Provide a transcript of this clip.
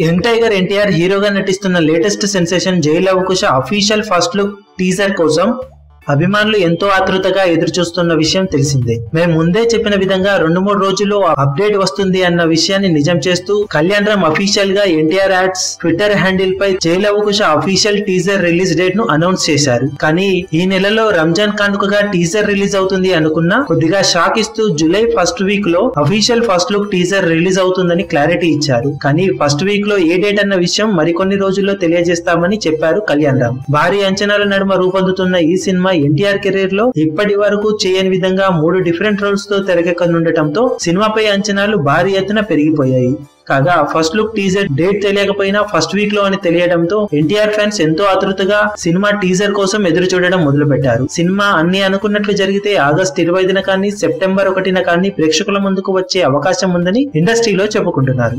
Junior NTR హీరోగా నటిస్తున్న latest sensation Jai Lavakusa official first look teaser కోసం అభిమానులు ఎంతో ఆతృతగా ఎదురుచూస్తున్న విషయం తెలిసిందే. మేము ముందే చెప్పిన విధంగా రెండు మూడు రోజుల్లో అప్డేట్ వస్తుంది అన్న విషయాన్ని నిజం చేస్తూ కళ్యాణ్ రామ్ అఫీషియల్గా ఎన్టీఆర్ యాడ్స్ ట్విట్టర్ హ్యాండిల్ పై జైలవకుశ అఫీషియల్ టీజర్ రిలీజ్ డేట్ను అనౌన్స్ చేశారు. కానీ ఈ నెలలో రంజాన్ కానుకగా టీజర్ రిలీజ్ అవుతుంది అనుకున్నా కొద్దిగా షాక్ ఇస్తూ జూలై ఫస్ట్ వీక్లో official first look teaser release అవుతుందని క్లారిటీ ఇచ్చారు. కానీ ఫస్ట్ వీక్లో ఏ డేట్ అన్న విషయం మరికొన్ని రోజుల్లో తెలియజేస్తామని చెప్పారు కళ్యాణ్ రామ్ భారీ అంచనాల నడుమ రూపొందుతున్న ఈ సినిమా ఎన్టీఆర్ కెరీర్లో ఇప్పటి వరకు చేయని విధంగా మూడు డిఫరెంట్ రోల్స్తో తెరకెక్కనుండటంతో సినిమాపై అంచనాలు భారీ ఎత్తున పెరిగిపోయాయి. కాగా ఫస్ట్ లుక్ టీజర్ డేట్ తెలియకపోయినా ఫస్ట్ వీక్లో అని తెలియడంతో ఎన్టీఆర్ ఫ్యాన్స్ ఎంతో ఆతృతగా సినిమా టీజర్ కోసం ఎదురు చూడడం మొదలు పెట్టారు సినిమా అన్ని అనుకున్నట్లు జరిగితే ఆగస్ట్ ఇరవై కానీ సెప్టెంబర్ ఒకటిన కానీ ప్రేక్షకుల ముందుకు వచ్చే అవకాశం ఉందని ఇండస్ట్రీలో చెప్పుకుంటున్నారు.